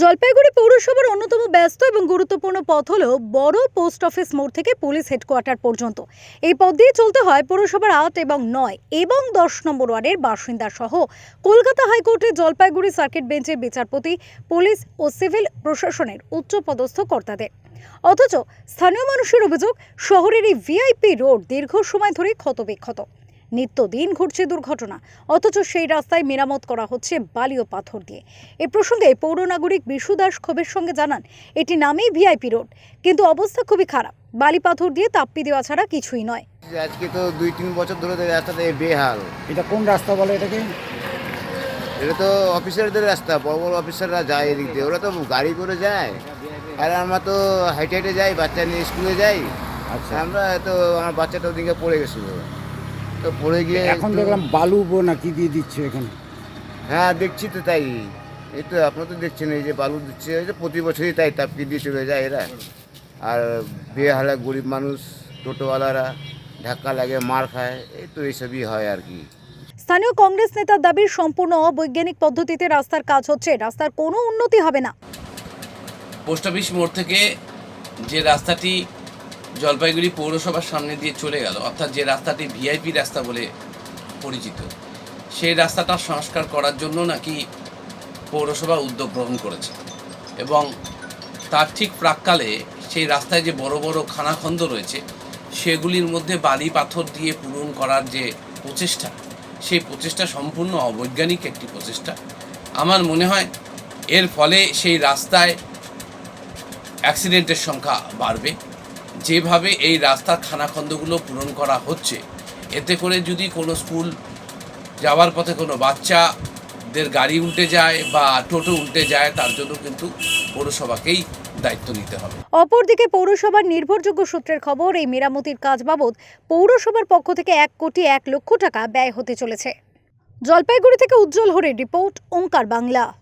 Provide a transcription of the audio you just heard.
জলপাইগুড়ি পৌরসভার অন্যতম ব্যস্ত এবং গুরুত্বপূর্ণ পথ হল বড় পোস্ট অফিস মোড় থেকে পুলিশ হেডকোয়ার্টার পর্যন্ত। এই পথ দিয়ে চলতে হয় পৌরসভার আট এবং নয় এবং দশ নম্বর ওয়ার্ডের বাসিন্দা সহ। কলকাতা হাইকোর্টের জলপাইগুড়ি সার্কিট বেঞ্চের বিচারপতি, পুলিশ ও সিভিল প্রশাসনের উচ্চপদস্থ কর্তাদের। অথচ স্থানীয় মানুষের অভিযোগ, শহরের এই ভিআইপি রোড দীর্ঘ সময় ধরে ক্ষতবিক্ষত। নিত্যদিন ঘটছে দুর্ঘটনা অথচ সেই রাস্তায় মেরামত করা হচ্ছে বালি ও পাথর দিয়ে। এ প্রসঙ্গে পৌর নাগরিক বিশু দাস ক্ষোভের সঙ্গে জানান এটি নামেই ভিআইপি রোড কিন্তু অবস্থা খুবই খারাপ। বালি পাথর দিয়ে তাপ্পি দেওয়া ছাড়া কিছুই নয়। আজকে তো দুই তিন বছর ধরে রাস্তাতে বেহাল। এটা কোন রাস্তা বলে এটাকে? এটা তো অফিসারদের রাস্তা বড় বড় অফিসাররা যায় এদিক দিয়ে। ওরা তো গাড়ি করে যায় আর আমরা তো হাইটে হাইটে যাই বাচ্চা নিয়ে স্কুলে যাই। আচ্ছা। আমরা তো আমার বাচ্চাটা ওদিকে পড়ে গেছিল। তো পড়ে গিয়ে এখন দেখলাম বালু বো না কি দিয়ে দিচ্ছে এখানে। হ্যাঁ দেখছি তো তাই। এই তো আপনারা তো দেখছেন এই যে বালু দিচ্ছে এই যে প্রতি বছরই তাই তাপকি দিয়ে চলে যায় এরা। আর বেহালা গরিব মানুষ টোটোওয়ালারা ধাক্কা লাগে মার খায় এই তো এইসবই হয় আর কি। স্থানীয় কংগ্রেস নেতার দাবির সম্পূর্ণ অবৈজ্ঞানিক পদ্ধতিতে রাস্তার কাজ হচ্ছে রাস্তার কোনো উন্নতি হবে না। পোস্ট অফিস মোড় থেকে যে রাস্তাটি জলপাইগুড়ি পৌরসভার সামনে দিয়ে চলে গেল। অর্থাৎ যে রাস্তাটি ভিআইপি রাস্তা বলে পরিচিত। সেই রাস্তাটা সংস্কার করার জন্য নাকি পৌরসভা উদ্যোগ গ্রহণ করেছে। এবং তার ঠিক প্রাককালে সেই রাস্তায় যে বড় বড় খানাখন্দ রয়েছে, সেগুলির মধ্যে বালি পাথর দিয়ে পূরণ করার যে প্রচেষ্টা, সেই প্রচেষ্টা সম্পূর্ণ অবৈজ্ঞানিক একটি প্রচেষ্টা। আমার মনে হয় এর ফলে সেই রাস্তায় অ্যাক্সিডেন্টের সংখ্যা বাড়বে। যেভাবে এই রাস্তার খানাখন্দগুলো পূরণ করা হচ্ছে, এতে করে যদি কোনো স্কুল যাওয়ার পথে কোনো বাচ্চাদের গাড়ি উল্টে যায় বা টোটো উল্টে যায়, তার জন্য কিন্তু পৌরসভাকেই দায়িত্ব নিতে হবে। অপরদিকে পৌরসভার নির্ভরযোগ্য সূত্রের খবর, এই মেরামতির কাজ বাবদ পৌরসভার পক্ষ থেকে এক কোটি এক লক্ষ টাকা ব্যয় হতে চলেছে। জলপাইগুড়ি থেকে উজ্জ্বল হরে রিপোর্ট, ওঙ্কার বাংলা।